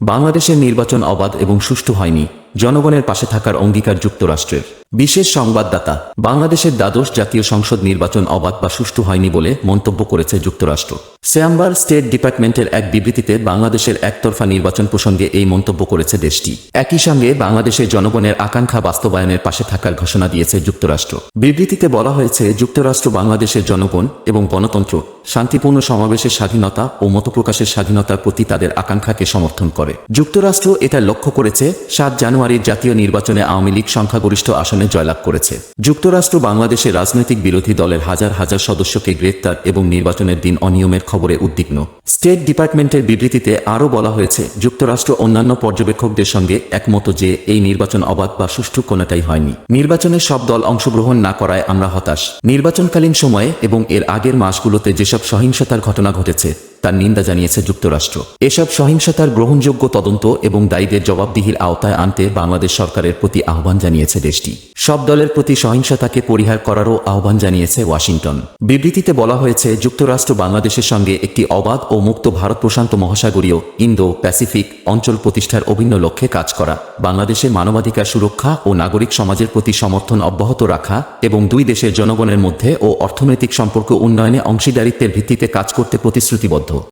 বাংলাদেশের নির্বাচন অবাধ এবং সুষ্ঠু হয়নি। জনগণের পাশে থাকার অঙ্গীকার যুক্তরাষ্ট্রের। বিশেষ সংবাদদাতা, বাংলাদেশের দ্বাদশ জাতীয় সংসদ নির্বাচন অবাধ বা সুষ্ঠু হয়নি বলে মন্তব্য করেছে যুক্তরাষ্ট্র। সেয়াম্বার স্টেট ডিপার্টমেন্টের এক বিবৃতিতে বাংলাদেশের একতরফা নির্বাচন প্রসঙ্গে এই মন্তব্য করেছে দেশটি। একই সঙ্গে বাংলাদেশের জনগণের আকাঙ্ক্ষা বাস্তবায়নের পাশে থাকার ঘোষণা দিয়েছে যুক্তরাষ্ট্র। বিবৃতিতে বলা হয়েছে, যুক্তরাষ্ট্র বাংলাদেশের জনগণ এবং গণতন্ত্র শান্তিপূর্ণ সমাবেশের স্বাধীনতা ও মতপ্রকাশের স্বাধীনতার প্রতি তাদের আকাঙ্ক্ষাকে সমর্থন করে। যুক্তরাষ্ট্র এটা লক্ষ্য করেছে, সাত জানুয়ারির জাতীয় নির্বাচনে আওয়ামী লীগ সংখ্যাগরিষ্ঠ আসনে জয়লাভ করেছে। যুক্তরাষ্ট্র বাংলাদেশের রাজনৈতিক বিরোধী দলের হাজার হাজার সদস্যকে গ্রেপ্তার এবং নির্বাচনের দিন অনিয়মের খবরে উদ্বিগ্ন। স্টেট ডিপার্টমেন্টের বিবৃতিতে আরও বলা হয়েছে, যুক্তরাষ্ট্র অন্যান্য পর্যবেক্ষকদের সঙ্গে একমত যে এই নির্বাচন অবাধ বা সুষ্ঠু কোনোটাই হয়নি। নির্বাচনের সব দল অংশগ্রহণ না করায় আমরা হতাশ। নির্বাচনকালীন সময়ে এবং এর আগের মাসগুলোতে যেসব সহিংসতার ঘটনা ঘটেছে, তার নিন্দা জানিয়েছে যুক্তরাষ্ট্র। এসব সহিংসতার গ্রহণযোগ্য তদন্ত এবং দায়ীদের জবাবদিহির আওতায় আনতে বাংলাদেশ সরকারের প্রতি আহ্বান জানিয়েছে দেশটি। সব দলের প্রতি সহিংসতাকে পরিহার করারও আহ্বান জানিয়েছে ওয়াশিংটন। বিবৃতিতে বলা হয়েছে, যুক্তরাষ্ট্র বাংলাদেশের সঙ্গে একটি অবাধ ও মুক্ত ভারত প্রশান্ত মহাসাগরীয় ইন্দো প্যাসিফিক অঞ্চল প্রতিষ্ঠার অভিন্ন লক্ষ্যে কাজ করা, বাংলাদেশের মানবাধিকার সুরক্ষা ও নাগরিক সমাজের প্রতি সমর্থন অব্যাহত রাখা এবং দুই দেশের জনগণের মধ্যে ও অর্থনৈতিক সম্পর্ক উন্নয়নে অংশীদারিত্বের ভিত্তিতে কাজ করতে প্রতিশ্রুতিবদ্ধ।